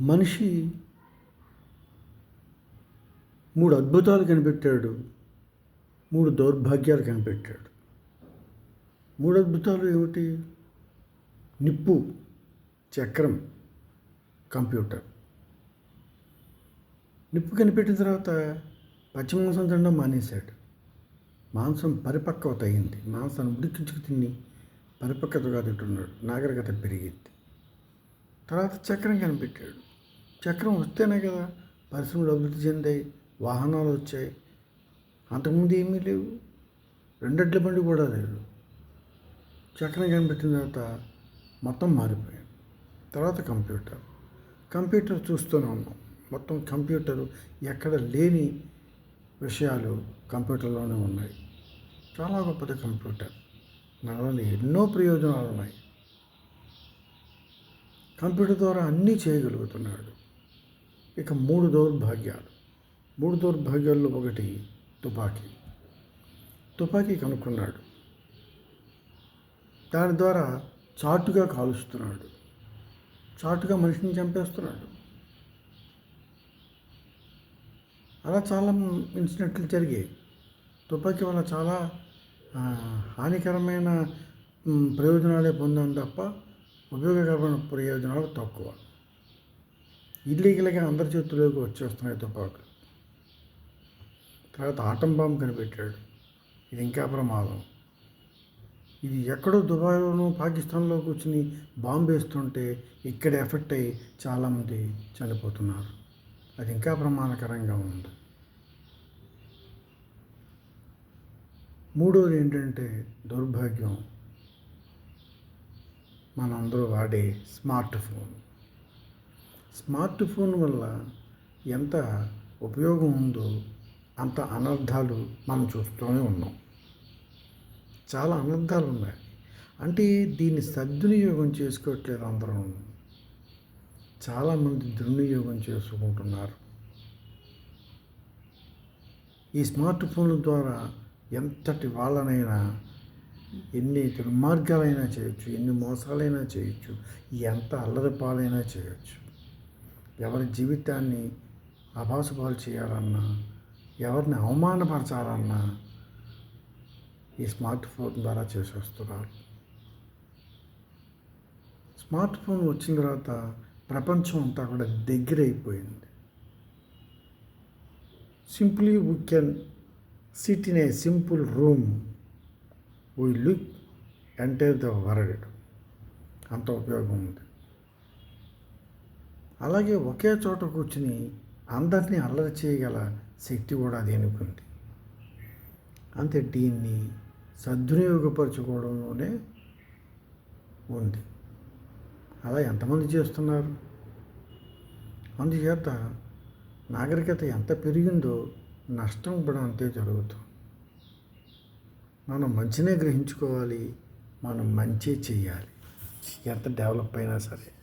మనిషి మూడు అద్భుతాలు కనిపెట్టాడు మూడు దౌర్భాగ్యాలు కనిపెట్టాడు. మూడు అద్భుతాలు ఏమిటి? నిప్పు చక్రం కంప్యూటర్. నిప్పు కనిపెట్టిన తర్వాత పచ్చి మాంసం తినడం మానేశాడు. మాంసం పరిపక్వత అయింది మాంసాన్ని ఉడికించుకు తిని పరిపక్వతగా తింటున్నాడు. నాగరికత పెరిగింది. తర్వాత చక్రం కనిపెట్టాడు. చక్రం వస్తేనే కదా పరిశ్రమలు అభివృద్ధి చెందాయి వాహనాలు వచ్చాయి. అంతకుముందు ఏమీ లేవు. రెండట్ల బండి కూడా లేదు. చక్రం కనిపెట్టిన తర్వాత మొత్తం మారిపోయింది తర్వాత కంప్యూటర్. కంప్యూటర్ చూస్తూనే ఉన్నాం. మొత్తం కంప్యూటర్ ఎక్కడ లేని విషయాలు కంప్యూటర్లోనే ఉన్నాయి. చాలా గొప్పది కంప్యూటర్. దానివల్ల ఎన్నో ప్రయోజనాలు ఉన్నాయి కంప్యూటర్ ద్వారా అన్నీ చేయగలుగుతున్నాడు. ఇక మూడు దౌర్భాగ్యాలు. మూడు దౌర్భాగ్యాల్లో ఒకటి తుపాకీ. తుపాకీ కనుక్కున్నాడు. దాని ద్వారా చాటుగా కాలుస్తున్నాడు. చాటుగా మనిషిని చంపేస్తున్నాడు. అలా చాలా ఇన్సిడెంట్లు జరిగాయి. తుపాకీ వల్ల చాలా హానికరమైన ప్రయోజనాలే పొందాం తప్ప ఉపయోగకరమైన ప్రయోజనాలు తక్కువ. ఇల్లీగల్గా అందరి చేతుల్లోకి వచ్చేస్తున్నాయి తుపాకులు తర్వాత ఆటం బాంబు కనిపెట్టాడు. ఇది ఇంకా ప్రమాదం. ఇది ఎక్కడో దుబాయ్లోనూ పాకిస్తాన్లో కూర్చుని బాంబు వేస్తుంటే ఇక్కడ ఎఫెక్ట్ అయ్యి చాలామంది చనిపోతున్నారు. అది ఇంకా ప్రమాదకరంగా ఉంది. మూడోది ఏంటంటే దౌర్భాగ్యం. మనందరూ వాడే స్మార్ట్ ఫోన్. స్మార్ట్ ఫోన్ వల్ల ఎంత ఉపయోగం ఉందో అంత అనర్థాలు మనం చూస్తూనే ఉన్నాం. చాలా అనర్థాలు ఉన్నాయి. అంటే దీన్ని సద్వినియోగం చేసుకోవట్లేదు అందరం. చాలామంది దుర్వినియోగం చేసుకుంటున్నారు. ఈ స్మార్ట్ ఫోన్ల ద్వారా ఎంతటి వాళ్ళనైనా ఎన్ని దుర్మార్గాలైనా చేయొచ్చు ఎన్ని మోసాలైనా చేయొచ్చు ఎంత అల్లరిపాలైనా చేయొచ్చు. ఎవరి జీవితాన్ని అభాసుపాలు చేయాలన్నా ఎవరిని అవమానపరచాలన్నా ఈ స్మార్ట్ ఫోన్ ద్వారా చేసేస్తున్నారు. స్మార్ట్ ఫోన్ వచ్చిన తర్వాత ప్రపంచం అంతా కూడా దగ్గరైపోయింది. Simply we can sit in a simple room we look enter the world అంత ఉపయోగం ఉంది. అలాగే ఒకే చోట కూర్చుని అందరినీ అల్లరి చేయగల శక్తి కూడా దేనికి ఉంది? అంతే దీన్ని సద్వినియోగపరచుకోవడంలోనే ఉంది. అలా ఎంతమంది చేస్తున్నారు? అందుచేత నాగరికత ఎంత పెరిగిందో నష్టం కూడా అంతే జరుగుతుంది. మనం మంచినే గ్రహించుకోవాలి మనం మంచి చేయాలి. ఎంత డెవలప్ అయినా సరే.